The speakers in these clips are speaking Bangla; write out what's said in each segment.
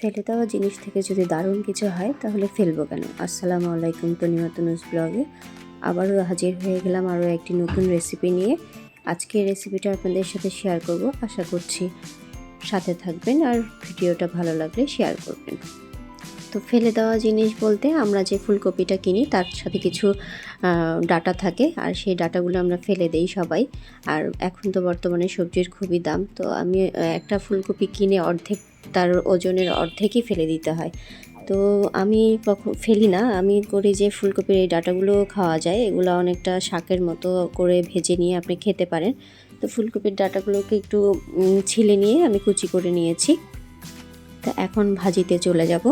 ফেলে দেওয়া জিনিস থেকে যদি দারুণ কিছু হয়, তাহলে ফেলব কেন? আসসালামু আলাইকুম তনিমা তনুজ ব্লগে। আবারও হাজির হয়ে গেলাম আরও একটি নতুন রেসিপি নিয়ে। আজকে রেসিপিটা আপনাদের সাথে শেয়ার করব, আশা করছি সাথে থাকবেন আর ভিডিওটা ভালো লাগলে শেয়ার করবেন। তো ফেলে দেওয়া জিনিস বলতে আমরা যে ফুলকপিটা কিনি, তার সাথে কিছু ডাটা থাকে আর সেই ডাটাগুলো আমরা ফেলে দেই সবাই। আর এখন তো বর্তমানে সবজির খুবই দাম, তো আমি একটা ফুলকপি কিনে অর্ধেক, তার ওজনের অর্ধেকই ফেলে দিতে হয়। তো আমি কখন ফেলি না, আমি করি যে ফুলকপির এই ডাটাগুলো খাওয়া যায়, এগুলো অনেকটা শাকের মতো করে ভেজে নিয়ে আপনি খেতে পারেন। তো ফুলকপির ডাটাগুলোকে একটু ছিলে নিয়ে আমি কুচি করে নিয়েছি। তা এখন ভাজিতে চলে যাব।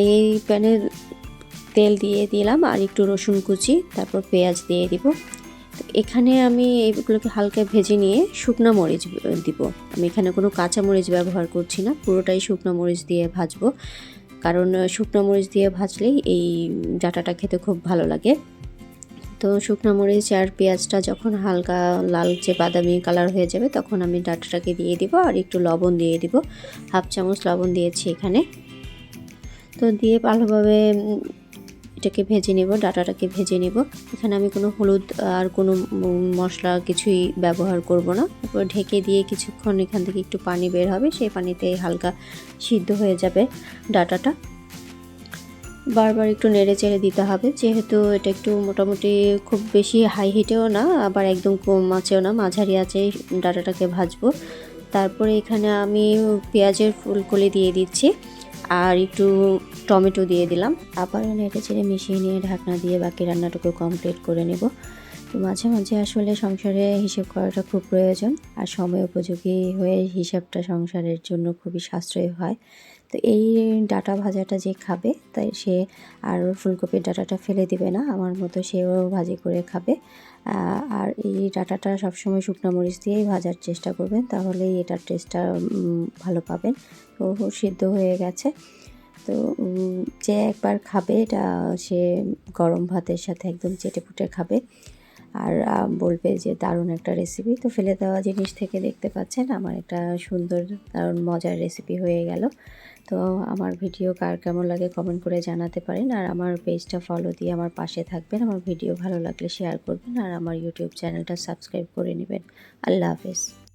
এই প্যানে তেল দিয়ে দিলাম আর একটু রসুন কুচি, তারপর পেঁয়াজ দিয়ে দিব। এখানে আমি এইগুলোকে হালকা ভেজে নিয়ে শুকনো মরিচ দিব। আমি এখানে কোনো কাঁচা মরিচ ব্যবহার করছি না, পুরোটাই শুকনো মরিচ দিয়ে ভাজবো। কারণ শুকনো মরিচ দিয়ে ভাজলেই এই ডাটাটা খেতে খুব ভালো লাগে। তো শুকনো মরিচ আর পেঁয়াজটা যখন হালকা লালচে বাদামি কালার হয়ে যাবে, তখন আমি ডাটাটাকে দিয়ে দিব আর একটু লবণ দিয়ে দিব। হাফ চামচ লবণ দিয়েছি এখানে। তো দিয়ে ভালোভাবে এটাকে ভেজে নেব, ডাটাটাকে ভেজে নেব। এখানে আমি কোনো হলুদ আর কোনো মশলা কিছুই ব্যবহার করব না। তারপর ঢেকে দিয়ে কিছুক্ষণ এখান থেকে একটু পানি বের হবে, সেই পানিতে হালকা সিদ্ধ হয়ে যাবে ডাটাটা। বারবার একটু নেড়ে চেড়ে দিতে হবে, যেহেতু এটা একটু মোটামুটি খুব বেশি হাই হিটেও না, আবার একদম কম আছেও না, মাঝারি আছে ডাটাটাকে ভাজবো। তারপরে এখানে আমি পেঁয়াজের ফুলকলি দিয়ে দিচ্ছি। আর একটু টমেটো দিয়ে দিলাম। আবারও এটা ছেড়ে মিশিয়ে নিয়ে ঢাকনা দিয়ে বাকি রান্নাটুকু কমপ্লিট করে নেব। তো মাঝে মাঝে আসলে সংসারে হিসেব করাটা খুব প্রয়োজন। আর সময় উপযোগী হয়ে হিসাবটা সংসারের জন্য খুবই সাশ্রয়ী হয়। তো এই ডাটা ভাজাটা যে খাবে, তাই সে আর ফুলকপির ডাটাটা ফেলে দিবে না। আমার মতো সেও ভাজি করে খাবে। আর এই ডাটাটা সবসময় শুকনো মরিচ দিয়েই ভাজার চেষ্টা করবেন, তাহলেই এটার টেস্টটা ভালো পাবেন। তো সিদ্ধ হয়ে গেছে। তো যে একবার খাবে, এটা সে গরম ভাতের সাথে একদম চেটে পুটে খাবে। আর বলবে যে দারুণ একটা রেসিপি তো ফেলে দেওয়া জিনিস থেকে দেখতে পাচ্ছেন আমার একটা সুন্দর, দারুণ মজার রেসিপি হয়ে গেল। তো আমার ভিডিও কার কেমন লাগে কমেন্ট করে জানাতে পারেন। আর আমার পেজটা ফলো দিয়ে আমার পাশে থাকবেন। আমার ভিডিও ভালো লাগলে শেয়ার করবেন। আর আমার ইউটিউব চ্যানেলটা সাবস্ক্রাইব করে নেবেন। আল্লাহ হাফেজ।